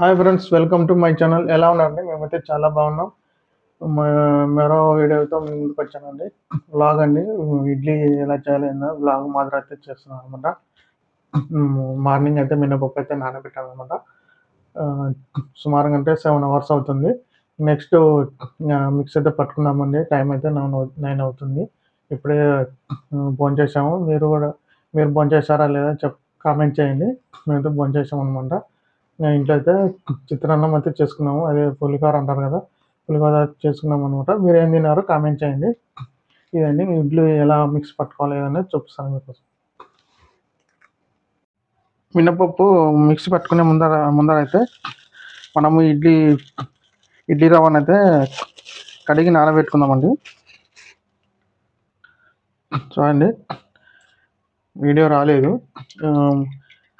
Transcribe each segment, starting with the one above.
Hi friends welcome to my channel ఎలా ఉన్నారండి మేమైతే చాలా బాగున్నాం. మరో వీడియోతో మీ ముందుకు వచ్చానండి బ్లాగ్ అండి. ఇడ్లీ ఎలా చేయాలి అన్న మాత్రం అయితే చేస్తున్నాను అనమాట మార్నింగ్ అయితే మినపప్పు అయితే నానబెట్టాను అనమాట సుమారుగా అంటే సెవెన్ అవర్స్ అవుతుంది. నెక్స్ట్ మిక్స్ అయితే పట్టుకున్నామండి టైం అయితే నైన్ నైన్ అవుతుంది. ఇప్పుడే భోజనం చేసాము మీరు కూడా మీరు భోజనం చేశారా లేదా చెప్ కామెంట్ చేయండి. మేమైతే భోజనం చేసాం అనమాట ఇంట్లో అయితే చిత్రాన్నం అయితే చేసుకున్నాము. అదే పులిహోర అంటారు కదా పులిహోర చేసుకున్నాం అనమాట మీరు ఏం తిన్నారు కామెంట్ చేయండి. ఇదండి ఇడ్లీ ఎలా మిక్స్ పట్టుకోవాలి అనేది చూపిస్తాను మీకోసం. మినపప్పు మిక్స్ పట్టుకునే ముందర ముందర అయితే మనము ఇడ్లీ ఇడ్లీ రవ్వను అయితే కడిగి నానబెట్టుకుందామండి. చూడండి వీడియో రాలేదు.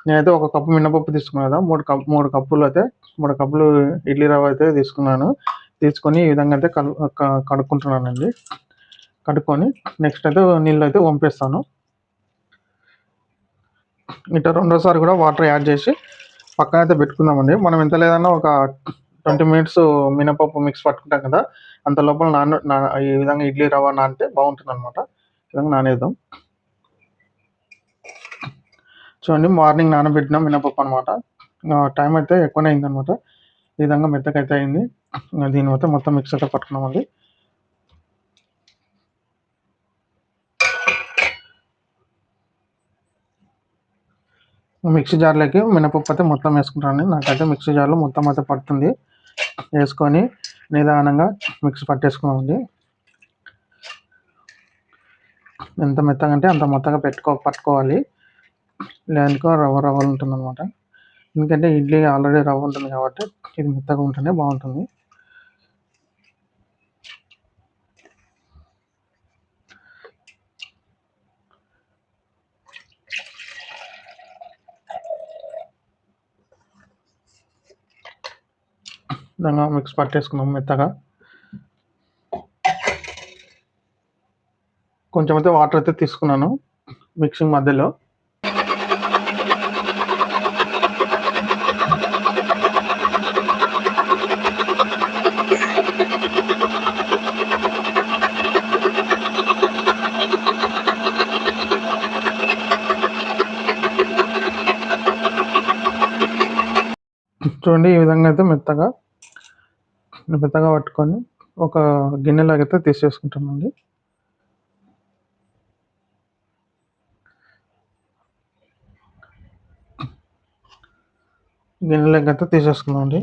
నేనైతే ఒక కప్పు మినపప్పు తీసుకున్నాను. కదా మూడు కప్ మూడు కప్పులు అయితే మూడు కప్పులు ఇడ్లీ రవ్వ అయితే తీసుకున్నాను. తీసుకొని ఈ విధంగా అయితే కలు కడుక్కుంటున్నానండి. కడుక్కొని నెక్స్ట్ అయితే నీళ్ళు అయితే వంపేస్తాను. ఇట్లా రెండోసారి కూడా వాటర్ యాడ్ చేసి పక్కన అయితే పెట్టుకుందామండి. మనం ఎంత లేదన్నా ఒక ట్వంటీ మినిట్స్ మినపప్పు మిక్స్ పట్టుకుంటాం కదా అంత లోపల నాన నా- ఈ విధంగా ఇడ్లీ రవ్వ నానితే బాగుంటుంది అనమాట ఈ విధంగా నానేద్దాం. చూడండి మార్నింగ్ నానబెట్టిన మినపప్పు అనమాట టైం అయితే ఎక్కువనే అయింది అనమాట ఈ విధంగా మెత్తకైతే అయింది. దీని మొత్తం మొత్తం మిక్సర్తో అయితే పట్టుకున్నామండి మిక్సీ జార్లోకి మినపప్పు అయితే మొత్తం వేసుకుంటానండి. నాకైతే మిక్సీ జార్లో మొత్తం అయితే పడుతుంది. వేసుకొని నిదానంగా మిక్సీ పట్టేసుకున్నామండి ఎంత మెత్తగా అంటే అంత మెత్తగా పెట్టుకో పట్టుకోవాలి. లేదనుకో రవ్వ రవ్వలు ఉంటుంది అనమాట ఎందుకంటే ఇడ్లీ ఆల్రెడీ రవ్వ ఉంటుంది కాబట్టి ఇది మెత్తగా ఉంటేనే బాగుంటుంది. విధంగా మిక్స్ పట్టేసుకున్నాం మెత్తగా. కొంచెం అయితే వాటర్ అయితే తీసుకున్నాను మిక్సింగ్ మధ్యలో. చూడండి ఈ విధంగా అయితే మెత్తగా మెత్తగా పట్టుకొని ఒక గిన్నెలాగైతే అయితే తీసేసుకుంటామండి. గిన్నెలాగైతే అయితే తీసేసుకున్నామండి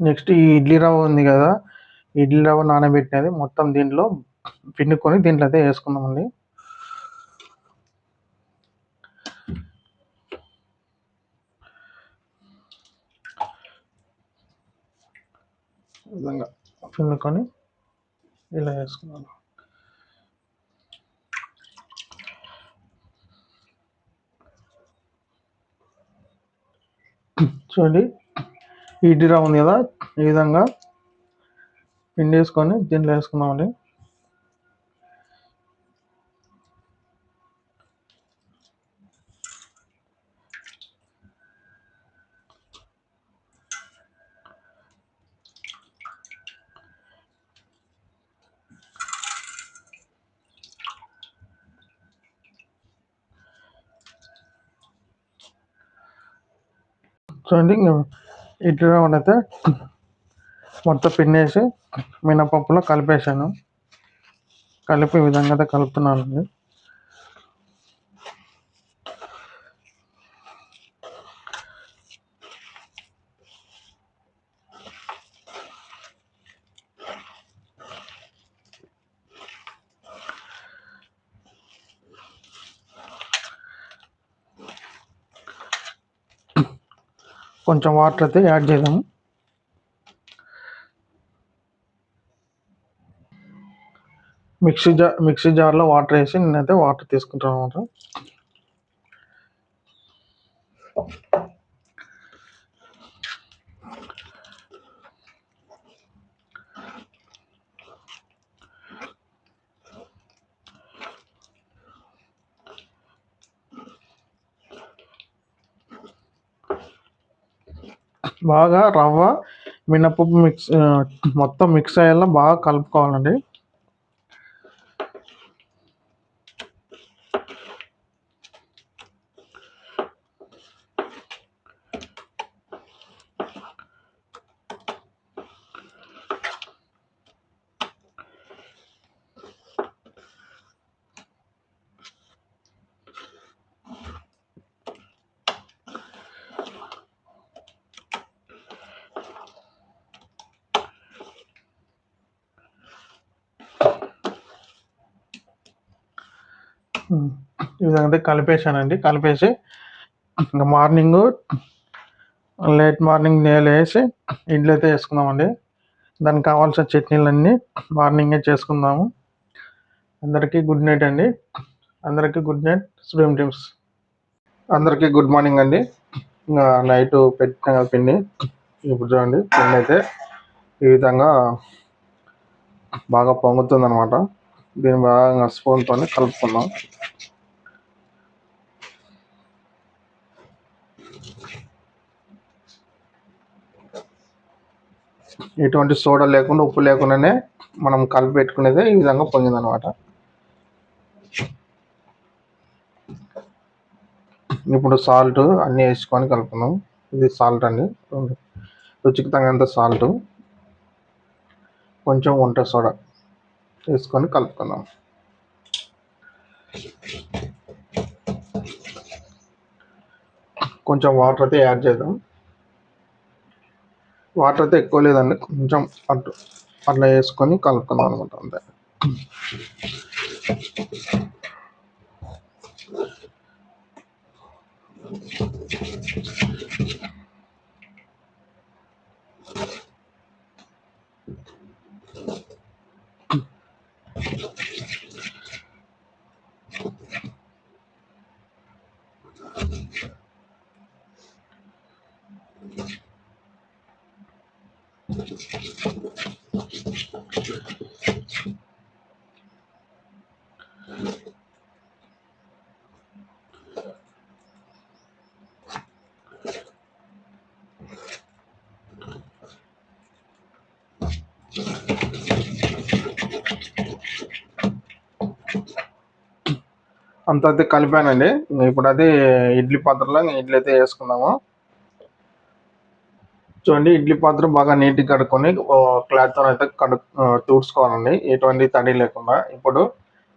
నెక్స్ట్ ఈ ఇడ్లీ రవ్వ ఉంది కదా ఇడ్లీ రవ్వ నానబెట్టినది మొత్తం దీంట్లో పిండుకొని దీంట్లో అయితే వేసుకుందామండి. విధంగా పిండుకొని ఇలా వేసుకున్నాను చూడండి ఈ ఇడ్లీ ఉంది కదా ఈ విధంగా పిండి వేసుకొని దీంట్లో వేసుకుందామండి. చూడండి ఇట్లా ఇడ్లీ అయితే మొత్తం పిండేసి మినపప్పులో కలిపేసాను కలిపి విధంగా అయితే కలుపుతున్నానండి. కొంచెం వాటర్ అయితే యాడ్ చేద్దాము. మిక్సీ జార్ మిక్సీ జార్లో వాటర్ వేసి నేనైతే వాటర్ తీసుకుంటాను అనమాట. బాగా రవ్వ మినపప్పు మిక్స్ మొత్తం మిక్స్ అయ్యేలా బాగా కలుపుకోవాలండి. ఈ విధంగా అయితే కలిపేసానండి కలిపేసి ఇంకా మార్నింగ్ లేట్ మార్నింగ్ నేల వేసి ఇడ్లీ అయితే వేసుకుందామండి. దానికి కావాల్సిన చట్నీలన్నీ మార్నింగే చేసుకుందాము. అందరికీ గుడ్ నైట్ అండి. అందరికీ గుడ్ నైట్. స్విమ్ టీమ్స్ అందరికీ గుడ్ మార్నింగ్ అండి. ఇంకా నైట్ పెట్టిన పిండి ఇప్పుడు చూడండి. పిండి అయితే ఈ విధంగా బాగా పొంగుతుంది అనమాట దీన్ని బాగా స్పూన్తో కలుపుకుందాం. ఎటువంటి సోడా లేకుండా ఉప్పు లేకుండానే మనం కలిపి పెట్టుకునేదే ఈ విధంగా పొంగిందనమాట ఇప్పుడు సాల్ట్ అన్నీ వేసుకొని కలుపుకుందాం. ఇది సాల్ట్ అండి. రుచికి తగినంత సాల్ట్ కొంచెం వంట సోడా వేసుకొని కలుపుకుందాం. కొంచెం వాటర్ అయితే యాడ్ చేద్దాం. వాటర్ అయితే ఎక్కువ లేదండి. కొంచెం అటు అట్లా వేసుకొని కలుపుకుందాం అనమాట అంతే. అంత అయితే కలిపానండి. ఇప్పుడు అది ఇడ్లీ పాత్రలో ఇడ్లీ అయితే వేసుకున్నాము చూడండి ఇడ్లీ పాత్ర బాగా నీట్గా కడుక్కొని క్లాత్తో అయితే కడు తుడుచుకోవాలండి. ఎటువంటి తడి లేకుండా. ఇప్పుడు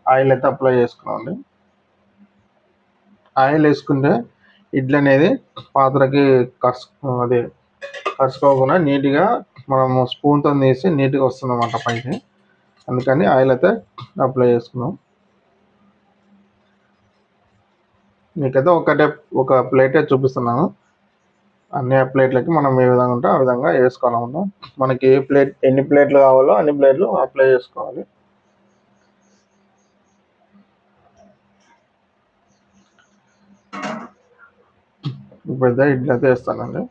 ఆయిల్ అయితే అప్లై చేసుకున్నామండి. ఆయిల్ వేసుకుంటే ఇడ్లీ అనేది పాత్రకి కర్స్ అది కరుచుకోకుండా నీట్గా మనము స్పూన్తో తీసి నీట్గా వస్తుంది అన్నమాట పైకి. అందుకని ఆయిల్ అయితే అప్లై చేసుకున్నాం. మీకైతే ఒకటే ఒక ప్లేటే చూపిస్తున్నాను. అన్ని ప్లేట్లకి మనం ఏ విధంగా ఉంటే ఆ విధంగా వేసుకోవాలన్నమాట మనకి ఏ ప్లేట్ ఎన్ని ప్లేట్లు కావాలో అన్ని ప్లేట్లు అప్లై చేసుకోవాలి. పెద్ద ఇడ్లీ అయితే వేస్తానండి.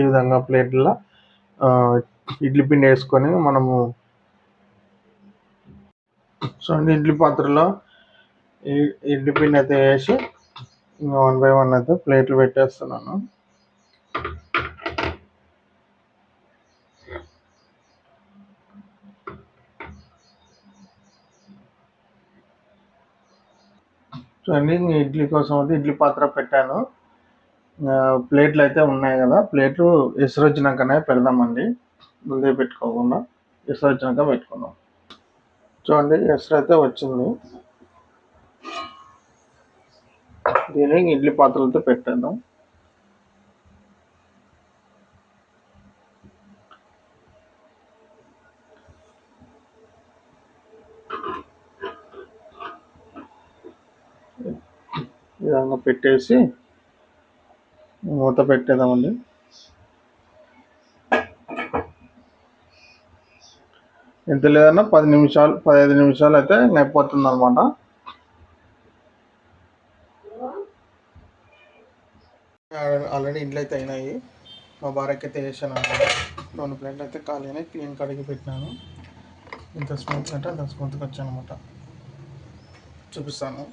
ఈ విధంగా ప్లేట్లో ఇడ్లీ పిండి వేసుకొని మనము చూడండి ఇడ్లీ పాత్రలో ఇడ్లీ పిండి అయితే వేసి ఇంకా వన్ బై వన్ అయితే ప్లేట్లు పెట్టేస్తున్నాను. సో అండి ఇడ్లీ కోసం అయితే ఇడ్లీ పాత్ర పెట్టాను. ప్లేట్లు అయితే ఉన్నాయి కదా. ప్లేట్లు ఇసురు వచ్చినాకనే పెడదామండి. ముందే పెట్టుకోకుండా ఇసురు వచ్చినాక పెట్టుకుందాం. చూడండి ఇసురు అయితే వచ్చింది. దీన్ని ఇడ్లీ పాత్రలతో పెట్టేద్దాం. ఈ విధంగా పెట్టేసి మూత పెట్టేద్దామండి. ఎంత లేదన్నా పది నిమిషాలు పదిహేను నిమిషాలు అయితే అయిపోతుంది అనమాట ఆల్రెడీ ఇంట్లో అయితే అయినాయి. మా భార్యకి అయితే వేసాను అనమాట రెండు ప్లేట్లు అయితే ఖాళీ క్లీన్ కడిగి పెట్టినాను. ఇంత స్మూత్ అంటే అంత స్మూత్గా వచ్చాను అనమాట చూపిస్తాను.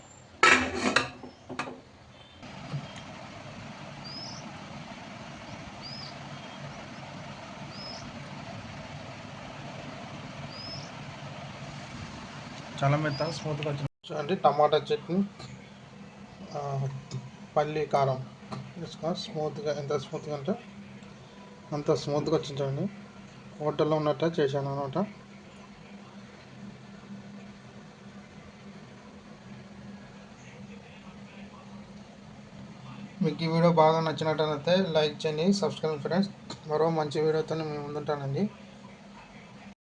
చాలా మెత్తగా స్మూత్గా వచ్చింది చూడండి టమాటా చట్నీ పల్లి కారం. వేసుకొని స్మూత్గా ఎంత స్మూత్గా అంటే అంత స్మూత్గా వచ్చింది చూడండి. హోటల్లో ఉన్నట్టు చేశాను అనమాట మీకు ఈ వీడియో బాగా నచ్చినట్టయితే లైక్ చేయండి సబ్స్క్రైబ్ ఫ్రెండ్స్. మరో మంచి వీడియోతో మేము ముందుంటానండి.